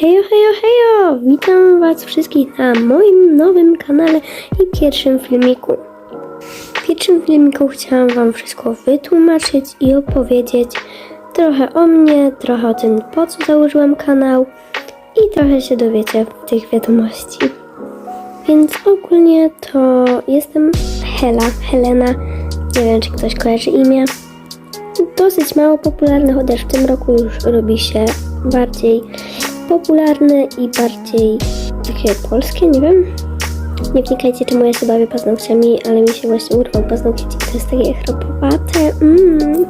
Hejo, hejo, hejo! Witam Was wszystkich na moim nowym kanale i pierwszym filmiku. W pierwszym filmiku chciałam Wam wszystko wytłumaczyć i opowiedzieć trochę o mnie, trochę o tym, po co założyłam kanał i trochę się dowiecie w tych wiadomości. Więc ogólnie to jestem Hela, Helena. Nie wiem, czy ktoś kojarzy imię. Dosyć mało popularny, chociaż w tym roku już robi się bardziej popularny i bardziej takie polskie, nie wiem. Nie wnikajcie, czemu ja się bawię paznokciami, ale mi się właśnie urwał paznokieć i to jest takie chropowate. Mm.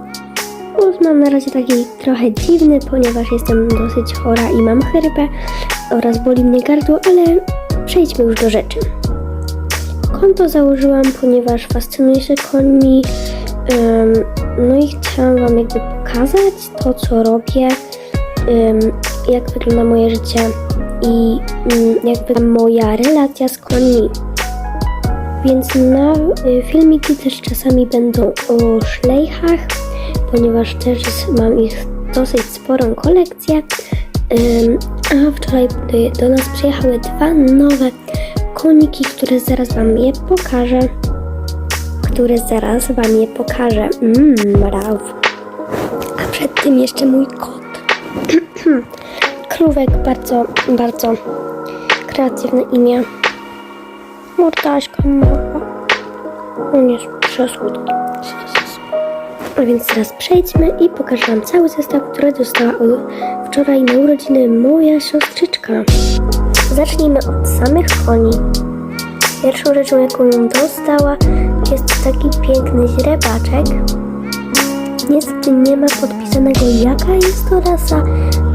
Mam na razie taki trochę dziwny, ponieważ jestem dosyć chora i mam chrypę oraz boli mnie gardło, ale przejdźmy już do rzeczy. Konto założyłam, ponieważ fascynuję się końmi. Ym, no i chciałam Wam jakby pokazać to, co robię, ym, jak wygląda moje życie i ym, jak wygląda moja relacja z końmi. Więc na y, filmiki też czasami będą o szlejchach, ponieważ też mam ich dosyć sporą kolekcję. A wczoraj do, nas przyjechały dwa nowe koniki, które zaraz Wam je pokażę. Które zaraz Wam je pokażę. Mmm. A przed tym jeszcze mój kot. Krówek, bardzo, bardzo kreatywne imię. Mordaśka mała. On jest przesłodki. A więc teraz przejdźmy i pokażę Wam cały zestaw, który dostała wczoraj na urodziny moja siostrzyczka. Zacznijmy od samych koni. Pierwszą rzeczą, jaką dostała, jest taki piękny źrebaczek. Niestety nie ma podpisanego, jaka jest to rasa.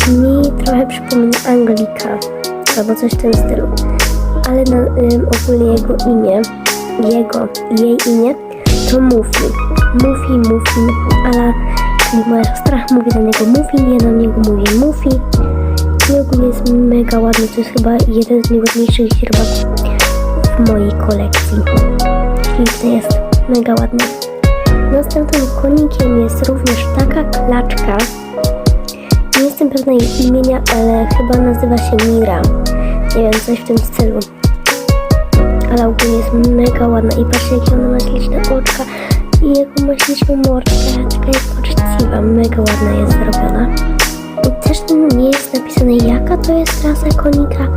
Mi trochę przypomina Anglika, albo coś w tym stylu. Ale na, ym, ogólnie jego imię, jego, jej imię to Mufi. Mufi, Mufi, ale czyli moja siostra mówi na niego Mufi, ja na niego mówię Mufi. I ogólnie jest mega ładny, to jest chyba jeden z najładniejszych źrebaków w mojej kolekcji. Śliczny jest, mega ładny. Następnym konikiem jest również taka klaczka. Nie jestem pewna jej imienia, ale chyba nazywa się Mira. Nie wiem, coś w tym stylu. Ale ogólnie jest mega ładna i patrzcie jakie ona ma śliczne oczka i jaką ma śliczną mordkę. Taka jest poczciwa, mega ładna jest zrobiona. I też nie jest napisane jaka to jest rasa konika,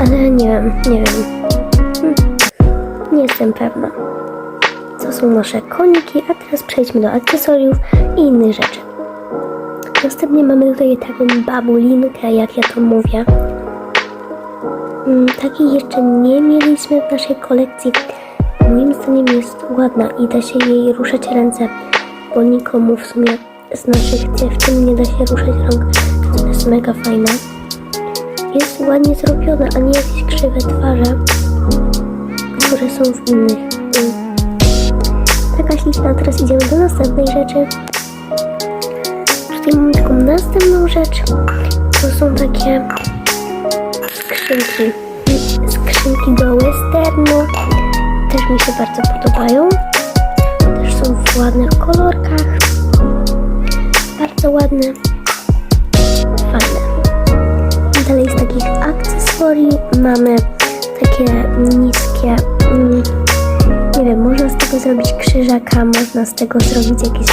ale nie wiem, nie wiem. Hmm. Nie jestem pewna. Są nasze koniki, a teraz przejdźmy do akcesoriów i innych rzeczy. Następnie mamy tutaj taką babulinkę, jak ja to mówię. Mm, Takiej jeszcze nie mieliśmy w naszej kolekcji. Moim zdaniem jest ładna i da się jej ruszać ręce, bo nikomu w sumie z naszych dziewczyn nie da się ruszać rąk. To jest mega fajna. Jest ładnie zrobiona, a nie jakieś krzywe twarze, które są w innych. Mm, Taka śliczna, teraz idziemy do następnej rzeczy. Tutaj mamy taką następną rzecz. To są takie skrzynki. Skrzynki do westernu. Też mi się bardzo podobają. Też są w ładnych kolorkach. Bardzo ładne. Fajne. Dalej z takich akcesorii mamy takie niskie. Wiem, można z tego zrobić krzyżaka, można z tego zrobić jakieś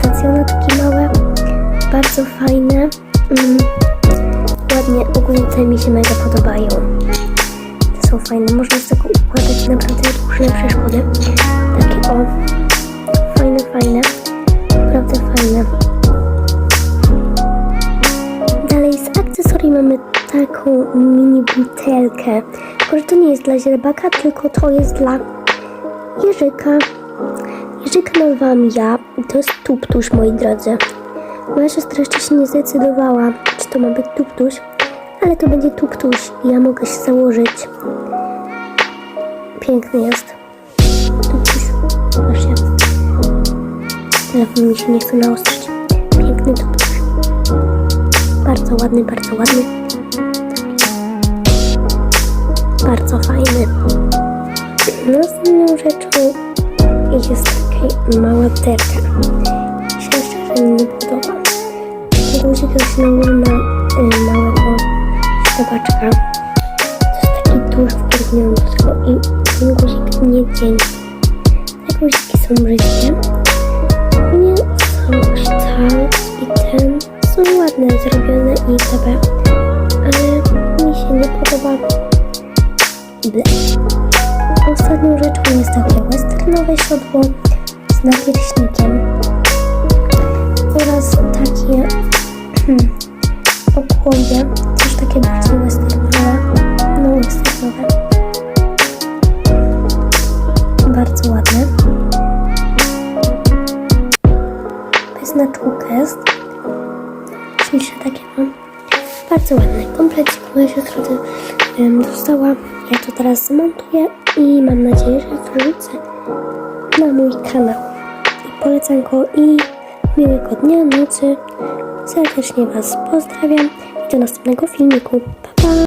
stacjonatki małe. Bardzo fajne. Mm, ładnie, ogólnie te mi się mega podobają. Te są fajne, można z tego układać naprawdę różne przeszkody. Takie o, fajne, fajne. Naprawdę fajne. Dalej z akcesorii mamy taką mini butelkę. Tylko, że to nie jest dla źrebaka, tylko to jest dla Jerzyka. Jerzyka nazwałam ja i to jest tuptuś, moi drodzy. Moja siostra jeszcze się nie zdecydowała, czy to ma być tuptuś, ale to będzie tuptuś i ja mogę się założyć. Piękny jest. Tuptuś. Proszę. Telefon mi się nie chce naostrzyć. Piękny tuptuś. Bardzo ładny, bardzo ładny. Bardzo fajny. Następną rzeczą jest taka mała terka. Mi się szczerze nie podoba. Guzik się nałoży na y, małego robaczka. To jest taki tusz w porównaniu do tego i ten guzik nie dzięki. Te guziki są brzydkie. Nie są kształt i ten są ładne, zrobione i itp. Ale mi się nie podoba. Ble. Ostatnią rzeczą jest takie westernowe siodło z napierśnikiem oraz takie hmm, okłowie, też takie bardzo westernowe, no westernowe. Bardzo ładne. Naczłuk jest. Śliczne takie mam. Bardzo ładne. Komplecik moja siostra to, dostała. Ja to teraz zmontuję i mam nadzieję, że wrzucę na mój kanał. I polecam go i miłego dnia, nocy. Serdecznie Was pozdrawiam i do następnego filmiku. Pa!